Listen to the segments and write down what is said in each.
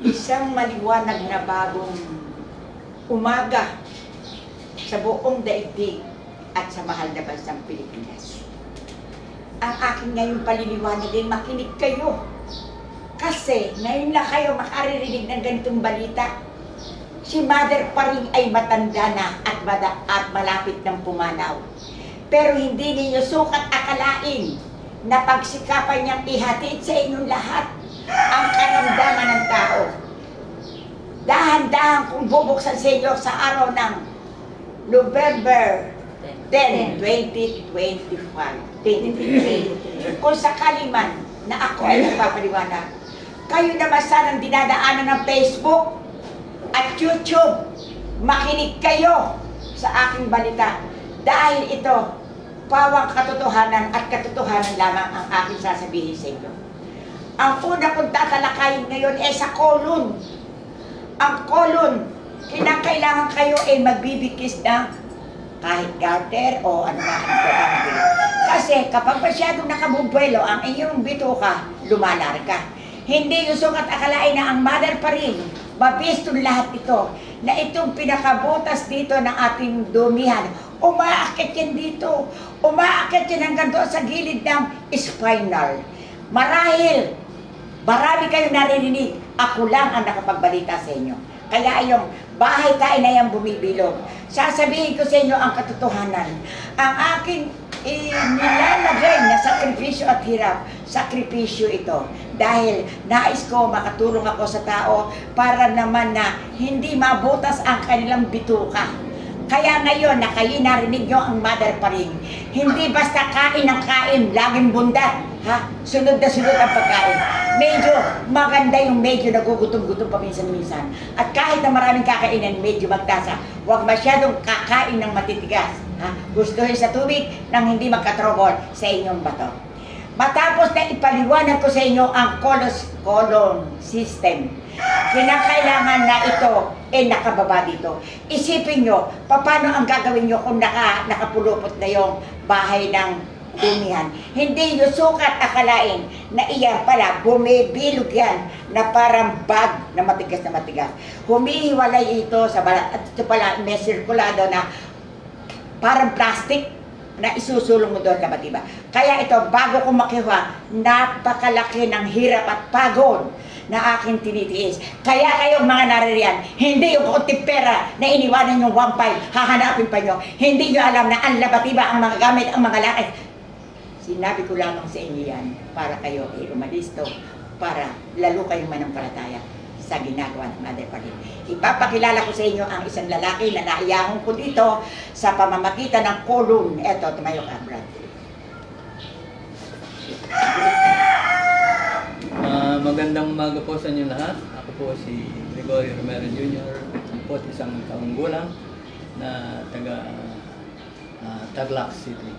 Isang maliwanag na bagong umaga sa buong daigdig at sa mahal na bansang Pilipinas. Ang aking ngayong paliliwanag ay makinig kayo. Kasi ngayon na kayo makaririnig ng ganitong balita. Si Mother pa rin ay matanda na at, mada, at malapit ng pumanaw. Pero hindi ninyo sukat akalain na pagsikapan niyang ihatid sa inyong lahat ang karamdaman ng tao. Dahan-dahan kung bubuksan sa inyo sa araw ng November 10, 2025. 2023. Kung sakali man na ako ay nagpapaliwanag, kayo naman sanang dinadaanan ng Facebook at YouTube. Makinig kayo sa aking balita dahil ito pawang katotohanan at katotohanan lamang ang aking sasabihin sa inyo. Ang una kong tatalakayin ngayon ay sa kolon. Ang kolon, kinakailangan kayo ay magbibigkis ng kahit garter o ano na importante. Kasi kapag masyadong nakabubuelo ang inyong bituka, lumalarga. Hindi yung sukat akalain na ang mother pa rin, mabistong lahat ito, na itong pinakabutas dito ng ating dumihan, umaakit yan dito, umaakit yan hanggang doon sa gilid ng spinal. Marahil, marami kayong naririnig, ako lang ang nakapagbalita sa inyo. Kaya yung bahay tayo na yan bumibilog. Sasabihin ko sa inyo ang katotohanan. Ang aking inilalagay na sakripisyo at hirap, sakripisyo ito. Dahil nais ko makatulong ako sa tao para naman na hindi mabutas ang kanilang bituka. Kaya ngayon na kayo narinig ang mother pa rin. Hindi basta kain ng kain, laging bundat. Ha? Sunod na sunod ang pagkain. Medyo maganda yung medyo nagugutom-gutom paminsan-minsan. At kahit na maraming kakainan, medyo magtasa. Huwag masyadong kakain ng matitigas. Ha? Gustuhin sa tubig nang hindi magkatrobol sa inyong bato. Matapos na ipaliwanag ko sa inyo ang colos, colon system, kinakailangan na ito eh nakababa dito. Isipin nyo, paano ang gagawin nyo kung naka, nakapulupot na yung bahay ng dumihan. Hindi nyo sukat akalain na iyan pala, bumibilog yan na parang bag na matigas na matigas. Humihiwalay ito sa balat at ito pala may sirkulado na parang plastic na isusulong mo doon na diba? Kaya ito, bago ko makiwa, napakalaki ng hirap at pagod na aking tinitiis. Kaya kayong mga naririyan, hindi yung kunti pera na iniwanan yung 1.5, hahanapin pa nyo. Hindi nyo alam na ang labatiba ang mga gamit, ang mga lakit. Sinabi ko lamang sa inyo yan para kayo ay umalisto, para lalo kayong manampalataya sa ginagawa ng Mother Parin. Ipapakilala ko sa inyo ang isang lalaki na naiyahon ko dito sa pamamagitan ng kolon. Eto, tumayo ka, Brad. Ah, magandang umaga po sa inyo lahat. Ako po si Gregorio Romero Jr. Ako po at isang taong gulang na taga ah, Tarlac City.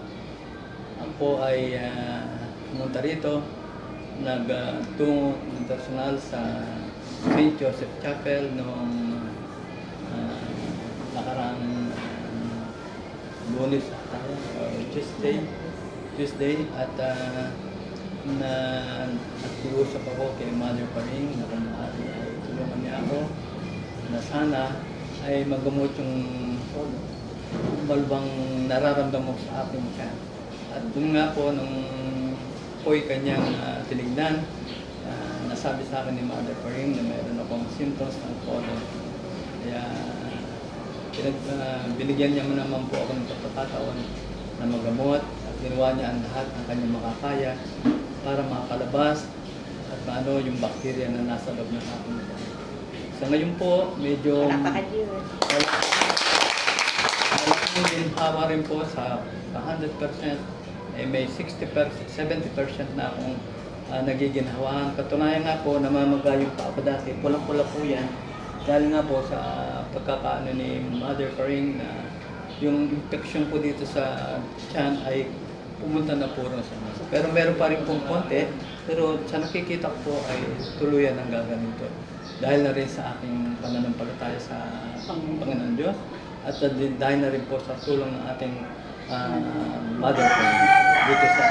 Ako po ay pumunta rito, nagtungo international sa St. Joseph Chapel noong ah, nakaraang ah, lunes tayo, or Tuesday, Tuesday at ah, na nag-uusap ako kay Mother Paring na kung maaari ay tulungan niya ako na sana ay magamot yung balbang nararamdaman ko sa aking tiyan. At dun nga po, nung ko'y kanyang ah, tinignan, ah, nasabi sa akin ni Mother Paring na mayroon akong symptoms ng colon. Kaya pinag, ah, binigyan niya naman po ako ng pagkakataon na magamot at ginawa niya ang lahat ng kanyang makakaya para makalabas at paano yung bakterya na nasa loob ng aking tiyan. Sa ngayon po, medyo malaking ginhawa rin po sa 100%, eh may 60%, 70% na akong uh, nagiginhawaan. Katunayan nga po, namamaga yung paa ko dati, pulang-pula po yan. Dahil nga po sa pagkakaano ni Mother Karing na yung infection po dito sa tiyan ay pumunta na po rin sa nasa. Pero meron pa rin pong konti, pero sa nakikita ko po ay tuluyan ang gaganito. Dahil na rin sa aking pananampalataya sa Panginoon Diyos at uh, dahil na rin po sa tulong ng ating ah, mother ko dito sa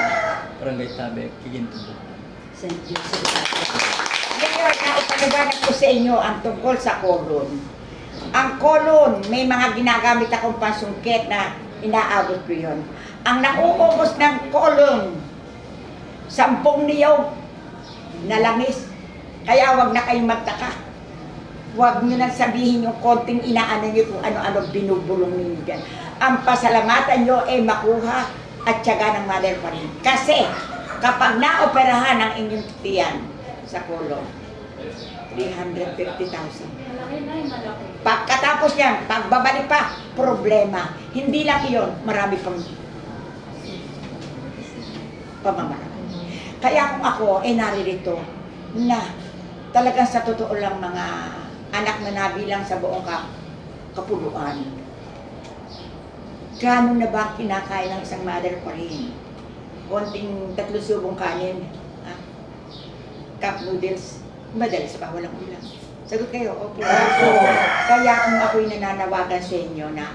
Barangay Tabe, Kigintubo. St. Joseph. Ngayon, naipaliwanag ko sa inyo ang tungkol sa kolon. Ang kolon, may mga ginagamit akong pansungkit na inaabot ko yun. Ang nauubos ng kolon, sampung niyog na langis. Kaya wag na kayong magtaka. Huwag nyo nang sabihin yung konting inaano nyo kung ano-ano binubulong ninyo dyan. Ang pasalamatan nyo ay makuha at tiyaga ng mother pa rin. Kasi kapag naoperahan ang inyong tiyan sa kolon, 350,000. Malaki na yung malaki. Pagkatapos niyan, pagbabalik pa, problema. Hindi lang iyon, marami pang pamamaraan. Kaya kung ako ay naririto na talagang sa totoo lang mga anak na nabilang sa buong ka, kapuluan. Gano'n na ba kinakain ng isang mother pa rin? Konting tatlo subong kanin, ah, cup noodles, madalas pa walang ulam. Sagot kayo, opo. Kaya kung ako'y nananawagan sa inyo na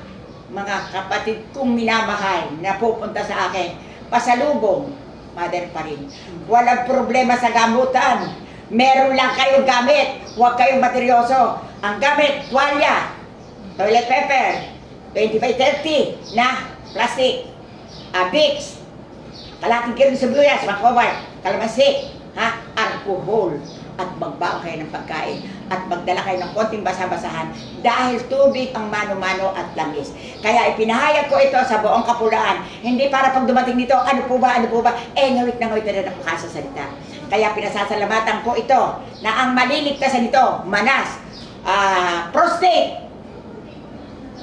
mga kapatid kong minamahal na pupunta sa akin, pasalubong, mother pa rin. Walang problema sa gamutan. Meron lang kayong gamit. Huwag kayong materyoso. Ang gamit, tuwalya, toilet paper, 20 by 30 na plastic, Vicks, kalating kilo sa buyas, makobar, kalamansi, ha, alcohol, at magbaon kayo ng pagkain at magdala kayo ng konting basa-basahan dahil tubig ang mano-mano at langis. Kaya ipinahayag ko ito sa buong kapulaan. Hindi para pag dumating dito, ano po ba, ano po ba, eh ngawit na ngawit na rin ako kasasalita. Kaya pinasasalamatan ko ito na ang maliligtasan nito, manas, ah, prostate,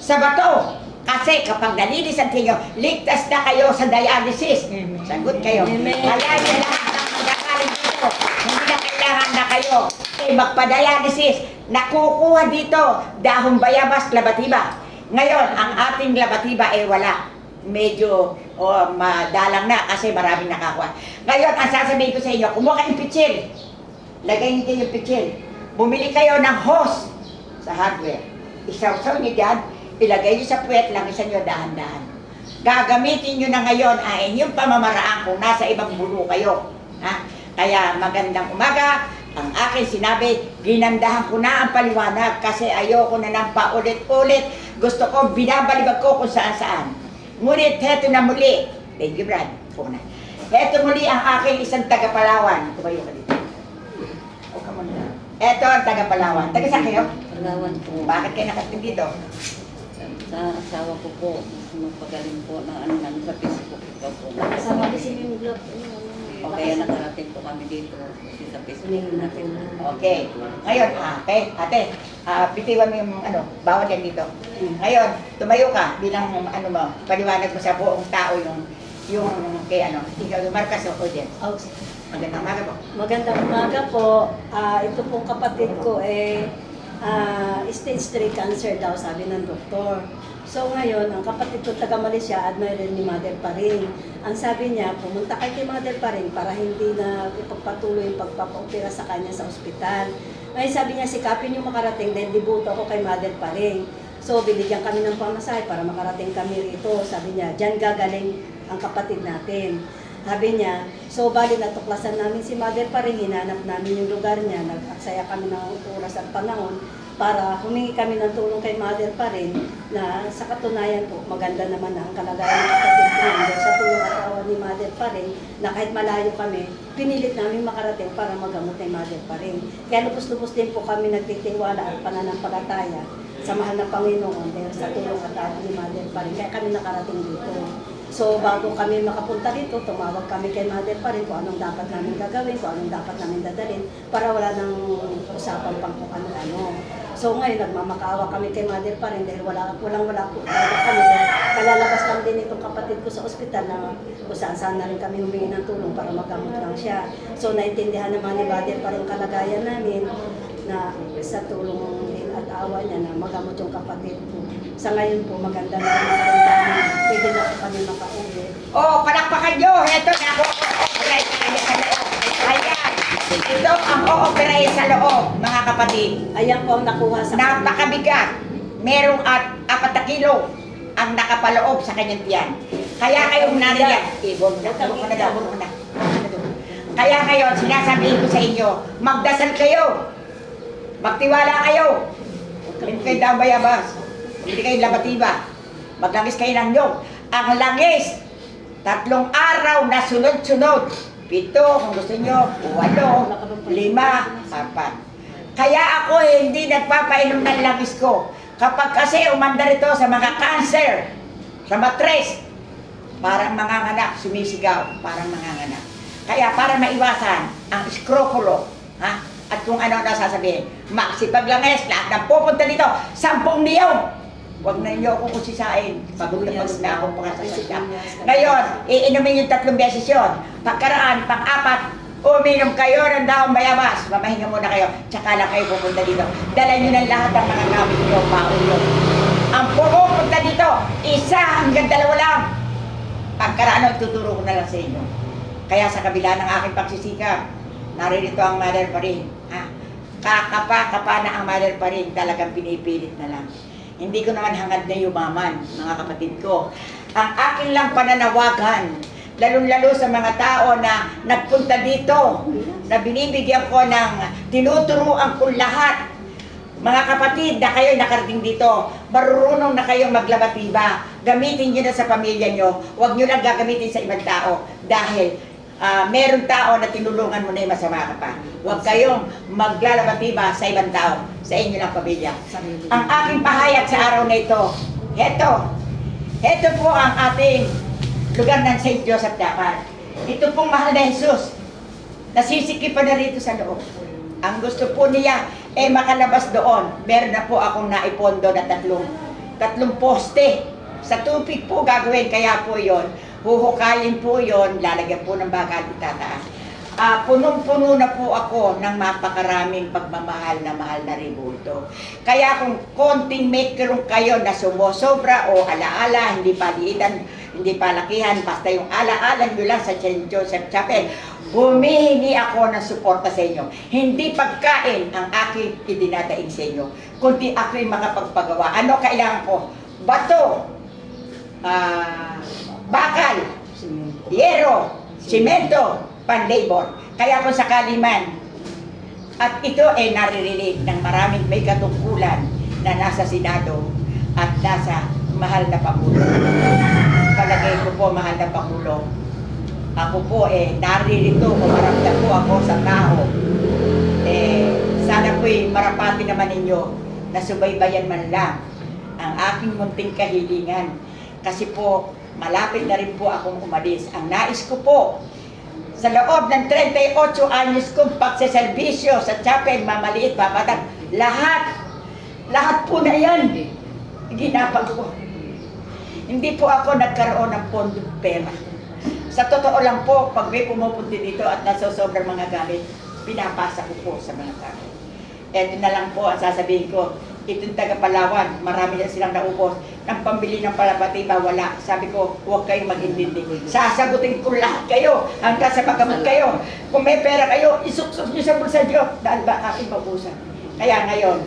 sa bato. Kasi kapag nalilisan kayo, ligtas na kayo sa dialysis. Sagot kayo. Amen. Kaya yung lahat ng magkakaling dito, na kayo ay magpa-dialysis. Nakukuha dito, dahong bayabas, labatiba. Ngayon, ang ating labatiba ay wala. Medyo oh, madalang na kasi maraming nakakuha. Ngayon, ang sasabihin ko sa inyo, kumuha kayong pitsil. Lagay niyo yung pitsil. Bumili kayo ng hose sa hardware. Isawsaw niyo dyan, ilagay niyo sa puwet lang, isa niyo dahan-dahan. Gagamitin niyo na ngayon ay inyong pamamaraan kung nasa ibang bulo kayo. Ha? Kaya magandang umaga. Ang akin sinabi, ginandahan ko na ang paliwanag kasi ayoko na nang paulit-ulit. Gusto ko, binabalibag ko kung saan-saan. Ngunit heto na muli. Thank you, Brad. Puna. Heto muli ang aking isang taga-Palawan. Tumayo ka dito. O, come on na. Eto ang taga-Palawan. Taga saan kayo? Palawan po. Bakit kayo nakating dito? Sa asawa ko po, magpagaling po na ano lang sa Facebook ko po. Kasama kasi yung glove. O kaya nakarating po kami dito kasi sa Facebook natin. Okay. Ngayon, ate, ate, ah, bitiwan mo yung ano, bawal yan dito. Ngayon, tumayo ka bilang ano mo, paliwanag mo sa buong tao yung yung kay ano, ikaw yung Marcos o Odin. Oh, Magandang umaga po. magandang umaga po. Ah, ito pong kapatid ko eh ah, stage 3 cancer daw sabi ng doktor. So ngayon, ang kapatid ko taga Malaysia, admirer ni Mother pa rin. Ang sabi niya, pumunta kay kay Mother pa rin para hindi na ipagpatuloy yung pagpapaopera sa kanya sa ospital. Ngayon sabi niya, sikapin yung makarating dahil dibuto ako kay Mother pa rin. So binigyan kami ng pamasahe para makarating kami rito. Sabi niya, dyan gagaling ang kapatid natin. Sabi niya, so bali natuklasan namin si Mother pa rin, hinanap namin yung lugar niya, nag-aksaya kami ng oras at panahon para humingi kami ng tulong kay Mother pa rin na sa katunayan po, maganda naman na ang kalagayan ng kapatid sa tulong at awa ni Mother pa rin na kahit malayo kami, pinilit namin makarating para magamot ni Mother pa rin. Kaya lubos-lubos din po kami nagtitiwala at pananampalataya sa mahal na Panginoon dahil sa tulong at awa ni Mother pa rin. Kaya kami nakarating dito. So bago kami makapunta dito, tumawag kami kay Mother pa rin kung anong dapat namin gagawin, kung anong dapat namin dadalhin para wala nang usapan pang kung ano-ano. So ngayon, nagmamakaawa kami kay Mother pa rin dahil wala, walang wala po talaga kami. Kalalabas lang din itong kapatid ko sa ospital na kung saan saan na rin kami humingi ng tulong para magamot lang siya. So naintindihan naman ni Mother pa rin kalagayan namin na sa tulong at awa niya na magamot yung kapatid ko. Sa ngayon po, maganda na rin ang. Pwede na kami makauwi. Oh, palakpakan nyo! Ito na ako o-operate sa kanya sa loob. Ayan! Ito ang o-operate sa loob, mga kapatid. Ayan po ang nakuha sa. Napakabigat. Merong at apat na kilo ang nakapaloob sa kanyang tiyan. Kaya kayong nariyan. Ibon na, daw, na. Kaya ngayon, sinasabihin ko sa inyo, magdasal kayo. Magtiwala kayo. Hindi kayo daw bayabas. Hindi kayo labatiba. Maglangis kayo ng nyog. Ang langis, tatlong araw na sunod-sunod. Pito, kung gusto nyo, walo, lima, apat. Kaya ako eh, hindi nagpapainom ng langis ko. Kapag kasi umanda rito sa mga cancer, sa matres, parang manganganak, sumisigaw, parang manganganak. Kaya para maiwasan ang skropulo, ha? At kung ano na sasabihin, maksipaglangis, lahat ng pupunta dito, sampung niyong. Huwag na niyo ako kusisain. Pagod na pagod na ako. Ngayon, iinumin yung tatlong beses yun. Pagkaraan, pang-apat, uminom kayo ng daong bayabas. Mamahinga muna kayo. Tsaka lang kayo pupunta dito. Dala nyo ng lahat ng mga gamit nyo, baon nyo. Ang pumupunta dito, isa hanggang dalawa lang. Pagkaraan, tuturo ko na lang sa inyo. Kaya sa kabila ng aking pagsisikap, naririto ang mother pa rin. Ha? Kakapa-kapa na ang mother pa rin. Talagang pinipilit na lang. Hindi ko naman hangad na yumaman, mga kapatid ko. Ang akin lang pananawagan, lalong-lalo sa mga tao na nagpunta dito, na binibigyan ko ng tinuturuan ko lahat. Mga kapatid na kayo nakarating dito, marunong na kayo maglabatiba. Gamitin nyo na sa pamilya nyo. Huwag nyo lang gagamitin sa ibang tao. Dahil ah, meron tao na tinulungan mo na yung masama ka pa. Huwag kayong maglalabatiba sa ibang tao, sa inyo lang pamilya. Ang aking pahayag sa araw na ito, heto, heto po ang ating lugar ng St. Joseph Dapat. Ito pong mahal na Jesus, nasisikipan na rito sa loob. Ang gusto po niya, eh makalabas doon. Meron na po akong naipondo na tatlong, tatlong poste. Sa tubig po gagawin, kaya po yon huhukayin po yon lalagyan po ng bakal itataas. Ah, punong-puno na po ako ng mapakaraming pagmamahal na mahal na ribulto. Kaya kung konting makeron kayo na sumusobra o alaala, hindi paliitan, hindi palakihan, basta yung alaala nyo lang sa St. Joseph Chapel, humihingi ako ng suporta sa inyo. Hindi pagkain ang aking idinadaing sa inyo, kundi ako'y makapagpagawa. Ano kailangan ko? Bato, ah, bakal, yero, simento, pan-labor. Kaya kung sakali man, at ito ay naririnig ng maraming may katungkulan na nasa Senado at nasa mahal na Pangulo. Palagay ko po, mahal na Pangulo, ako po eh, naririto, kumaramdam po ako sa tao. Eh, sana po'y marapati naman ninyo na subaybayan man lang ang aking munting kahilingan. Kasi po, malapit na rin po akong umalis. Ang nais ko po, sa loob ng 38 anyos kong pagsaservisyo sa chapel, mamaliit, babatag, lahat, lahat po na yan, ginapag ko. Hindi po ako nagkaroon ng pondo pera. Sa totoo lang po, pag may pumupunti dito at nasosobrang mga gamit, pinapasa ko po sa mga tao. Eto na lang po ang sasabihin ko, itong taga Palawan, marami na silang naubos. Ng pambili ng palapatiba, wala. Sabi ko, huwag kayong mag-intindi. Sasagutin ko lahat kayo hanggang sa magamot kayo. Kung may pera kayo, isuksok nyo sa bulsa nyo dahil ba aking mabusan. Kaya ngayon,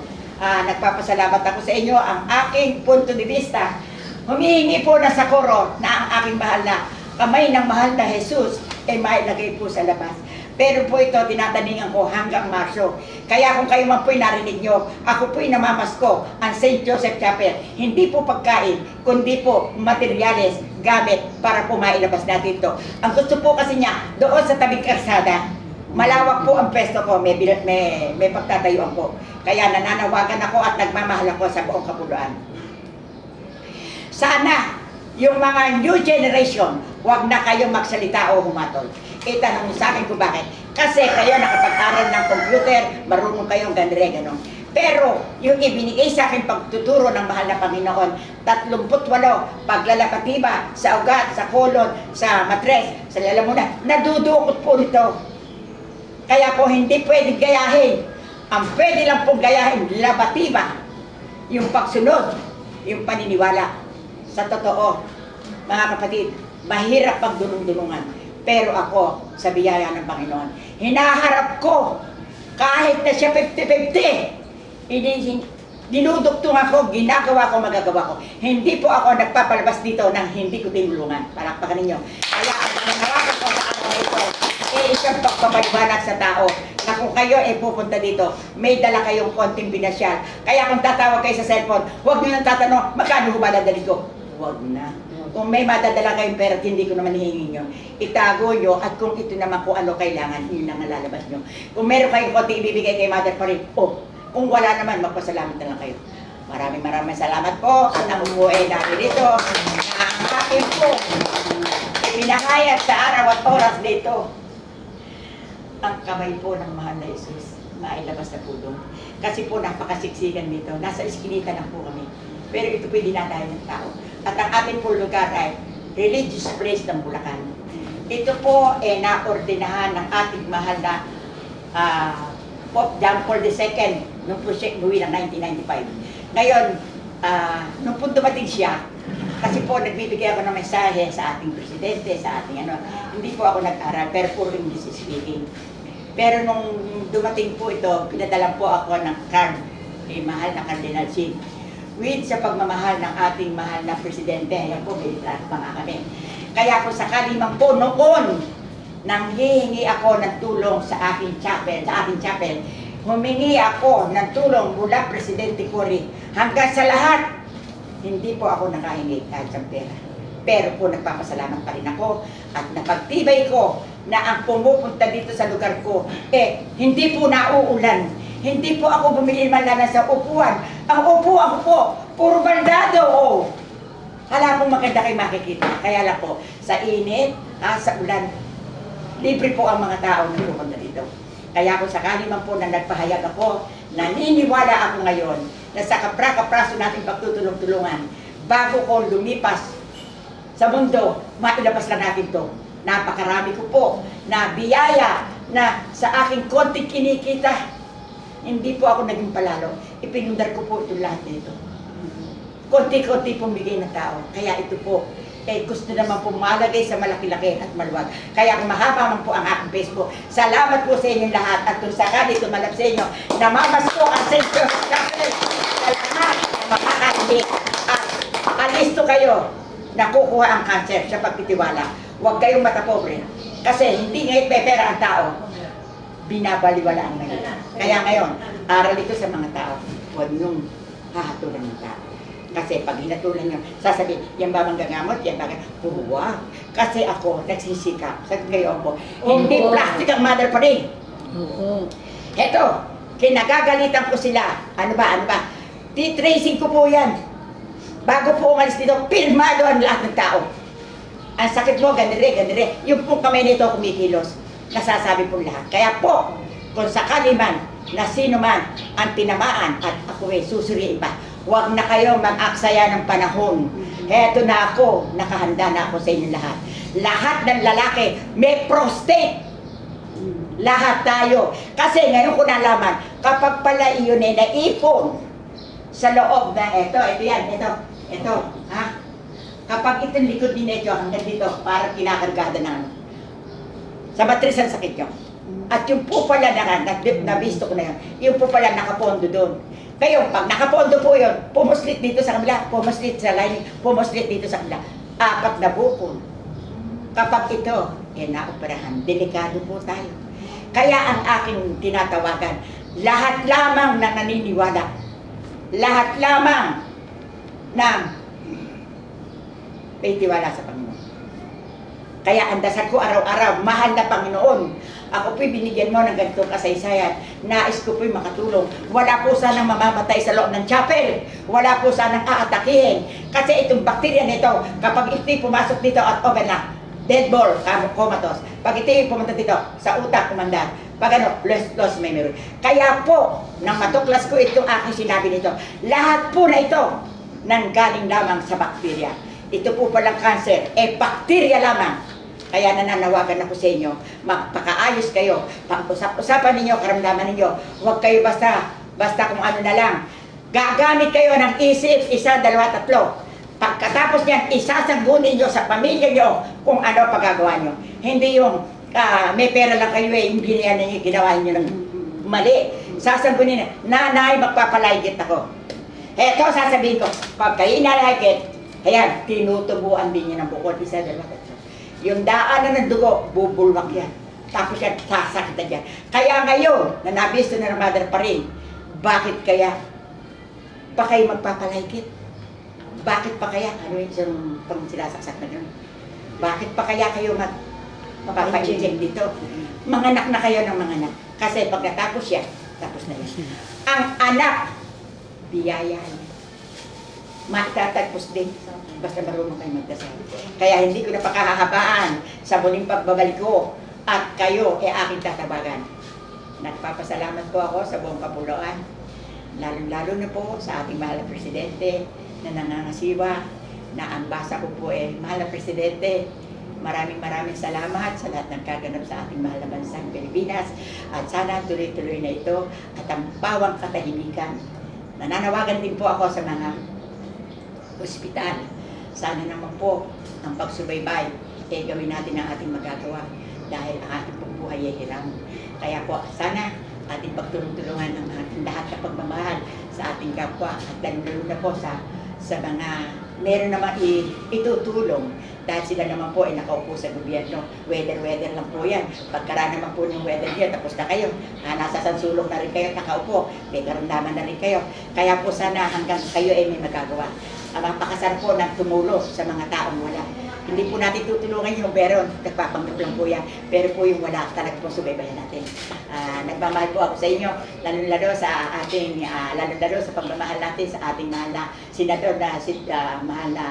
ah, nagpapasalamat ako sa inyo. Ang aking punto de vista, humihingi po na sa koro na ang aking mahal na kamay ng mahal na Jesus ay mailagay po sa labas. Pero po ito, tinataningan ko hanggang Marso. Kaya kung kayo man po'y narinig nyo, ako po'y namamasko ang St. Joseph Chapel. Hindi po pagkain, kundi po materyales, gamit para po mailabas natin ito. Ang gusto po kasi niya, doon sa tabing karsada, malawak po ang pesto ko, may, may, may pagtatayuan ko. Kaya nananawagan ako at nagmamahal ako sa buong kapuluan. Sana yung mga new generation, huwag na kayo magsalita o humatol. Itanong niyo sa akin kung bakit. Kasi kayo nakapag-aral ng computer, marunong kayong ganire, ganon. Pero yung ibinigay sa akin pagtuturo ng mahal na Panginoon, 38, paglalakatiba sa ugat, sa kolon, sa matres, sa lalamunan, nadudukot po nito. Kaya po hindi pwedeng gayahin. Ang pwede lang pong gayahin, labatiba. Yung pagsunod, yung paniniwala. Sa totoo, mga kapatid, mahirap pagdulong-dulungan. Pero ako, sa biyaya ng Panginoon, hinaharap ko, kahit na siya 50-50, ini- dinudugtong ako, ginagawa ko, magagawa ko. Hindi po ako nagpapalabas dito ng hindi ko tinulungan. Palakpakan ninyo. Kaya ang nangawakan ko sa araw ito, eh, isang pagpapaliwanag sa tao na kung kayo ay pupunta dito, may dala kayong konting binasyal. Kaya kung tatawag kayo sa cellphone, huwag nyo nang tatanong, magkano ho ba dadali ko? Huwag na. Kung may madadala kayong pera hindi ko naman hihingin nyo, itago nyo at kung ito naman kung ano kailangan, yun ang lalabas nyo. Kung meron kayong konti ibibigay kay mother pa rin, oh, kung wala naman, magpasalamat na lang kayo. Maraming maraming salamat po at po ay dahil dito na ang akin po Pinahayag sa araw at oras dito ang kamay po ng mahal na Jesus mailabas na doon. Kasi po napakasiksikan dito. Nasa iskinita lang po kami. Pero ito po dinadayo ng tao. At ang ating po lugar ay religious place ng Bulacan. Ito po eh naordinahan ng ating mahal na ah, Pope John Paul II nung po siya umuwi ng 1995. Ngayon, ah, nung po dumating siya, kasi po nagbibigay ako ng mensahe sa ating presidente, sa ating ano, hindi po ako nag-aral, pero puro English speaking. Pero nung dumating po ito, pinadala po ako ng card kay mahal na Cardinal Sin. With sa pagmamahal ng ating mahal na presidente, ayan po, pa nga kami. Kaya kung sakali man po noon, nang hihingi ako ng tulong sa aking chapel, sa ating chapel, humingi ako ng tulong mula Presidente Cory hanggang sa lahat hindi po ako nakahingi kahit sa pera. Pero po nagpapasalamat pa rin ako at napagtibay ko na ang pumupunta dito sa lugar ko, eh, hindi po nauulan. Hindi po ako bumili man lang sa upuan. Ang upuan ko po, puro baldado, oh. Hala pong maganda kayo makikita. Kaya lang po, sa init, ah, sa ulan, libre po ang mga tao na pupunta dito. Kaya kung sakali man po na nagpahayag ako, naniniwala ako ngayon na sa kapra-kapraso natin pagtutulong-tulungan, bago ko lumipas sa mundo, mailabas na natin to. Napakarami ko po na biyaya na sa aking konting kinikita, hindi po ako naging palalo. Ipinundar ko po ito lahat nito. Konti-konti pong bigay ng tao. Kaya ito po, eh gusto naman po malagay sa malaki-laki at maluwag. Kaya kung mahaba man po ang aking Facebook, salamat po sa inyong lahat at kung sakali tumalab sa inyo, namamas po ang sensor kasi sa lahat na makakahilig at alisto kayo na kukuha ang cancer sa pagtitiwala. Huwag kayong matapobre. Kasi hindi ngayon may pera ang tao, binabaliwala ang ngayon. Kaya ngayon, aral ito sa mga tao. Huwag niyong hahatulan ng tao. Kasi pag hinatulan niyo, sasabihin, yan ba manggagamot? Yan ba? Huwag. Kasi ako, nagsisikap. Sa kayo po, hindi Oo. plastic ang mother pa rin. Oo. Heto, kinagagalitan ko sila. Ano ba, ano ba? Titracing ko po yan. Bago po umalis dito, pirmado ang lahat ng tao. Ang sakit mo, ganire, ganire. Yung pong kamay nito kumikilos. Nasasabi po lahat. Kaya po, kung sakali man, na sino man ang tinamaan at ako ay susuriin pa, huwag na kayo mag-aksaya ng panahon. Heto na ako, nakahanda na ako sa inyo lahat. Lahat ng lalaki may prostate. Lahat tayo. Kasi ngayon ko nalaman, kapag pala iyon ay naipon sa loob na eto, ito yan, ito, ito, ha? Kapag itong likod din ito hanggang dito, parang kinakargada ng. Sa matris ang sakit yun. At yung po pala na, na, na visto ko na yun, yung po pala nakapondo doon. Kayo, pag nakapondo po yun, pumuslit dito sa kabila, pumuslit sa lining, pumuslit dito sa kabila. Apat na bukol. Kapag ito, eh naoperahan, delikado po tayo. Kaya ang aking tinatawagan, lahat lamang na naniniwala, lahat lamang na may tiwala sa Panginoon. Kaya ang dasal ko araw-araw, mahal na Panginoon, ako po'y binigyan mo ng ganitong kasaysayan. Nais ko po'y makatulong. Wala po sanang mamamatay sa loob ng chapel. Wala po sanang aatakihin. Kasi itong bakterya nito, kapag ito'y pumasok dito at na, dead ball, comatose. Pag ito'y pumunta dito, sa utak, kumanda. Pag ano, lost, lost memory. Kaya po, nang matuklas ko itong aking sinabi nito, lahat po na ito, nanggaling lamang sa bakterya. Ito po palang cancer, eh bakterya lamang. Kaya nananawagan ako sa inyo, magpakaayos kayo, pag-usap-usapan ninyo, karamdaman ninyo, huwag kayo basta, basta kung ano na lang. Gagamit kayo ng isip, isa, dalawa, tatlo. Pagkatapos niyan, isasanggunin nyo sa pamilya nyo kung ano pagagawa nyo. Hindi yung ah, may pera lang kayo eh, hindi yan yung ginawa nyo ng mali. Sasanggunin na, nanay, magpapalaygit ako. Eto, sasabihin ko, pag kayo inalaygit, ayan, tinutubuan din niya ng bukod, isa, dalawa. Yung daanan ng dugo, bubulwak yan. tapos yan, sasakit na dyan. Kaya ngayon, na nabisto na ng mother pa rin, bakit kaya pa kayo magpapalaykit? Bakit pa kaya, ano yung pang sinasaksak na yun? Bakit pa kaya kayo mag magpapa-inject dito? Manganak na kayo ng manganak. Kasi pag natapos yan, tapos na yan. Ang anak, biyaya yan. Matatagpos din. Basta marunong kayo magdasal. Kaya hindi ko na pakahahabaan sa muling pagbabalik ko at kayo ay aking tatabagan. Nagpapasalamat po ako sa buong Kapuloan. Lalo-lalo na po sa ating mahal na presidente na nangangasiwa na ang basa ko po ay mahal na presidente. Maraming maraming salamat sa lahat ng kaganap sa ating mahal na bansang Pilipinas at sana tuloy-tuloy na ito at ang bawang katahimikan. Nananawagan din po ako sa mga ospital. Sana naman po ang pagsubaybay eh gawin natin ang ating magagawa dahil ang ating pong buhay ay hiram. Kaya po sana ating pagtulong-tulungan ang ating lahat na pagmamahal sa ating kapwa at lalo na po sa sa mga meron naman itutulong dahil sila naman po ay nakaupo sa gobyerno. Weather-weather lang po yan. Pagkara naman po ng weather niya, tapos na kayo. Ah, nasa sansulong na rin kayo, nakaupo. May karamdaman na rin kayo. Kaya po sana hanggang kayo ay may magagawa. Ang mapakasar po ng tumulo sa mga taong wala. Hindi po natin tutulungan yung meron, nagpapanggap lang po yan. Pero po yung wala, talaga po subaybayan natin. Ah, nagmamahal po ako sa inyo, lalo-lalo sa ating, ah, lalo-lalo sa pagmamahal natin sa ating mahal na senador na, ah, mahal na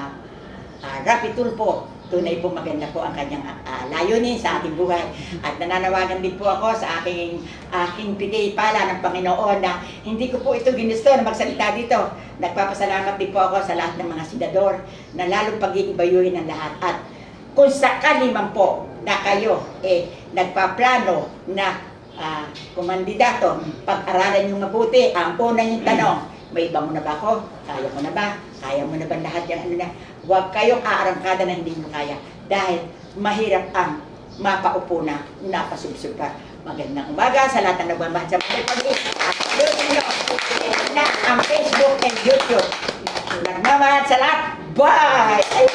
uh, Rapi Tulpo. Tunay po maganda po ang kanyang ah, layunin sa ating buhay. At nananawagan din po ako sa aking aking bigay pala ng Panginoon na hindi ko po ito ginusto na magsalita dito. Nagpapasalamat din po ako sa lahat ng mga senador na lalong pag-iibayuhin ng lahat. At kung sakali man po na kayo eh nagpaplano na ah, kumandidato, pag-aralan yung mabuti. Ang una tanong, may iba mo na ba ako? Kaya mo na ba? Kaya mo na ba lahat yung ano na? Huwag kayong aarangkada na hindi mo kaya. Dahil mahirap ang mapaupo na, napasubsub ka. Magandang umaga sa lahat ng nagmamahal sa mga na ang Facebook and YouTube. Nagmamahal sa lahat. Bye! Ay,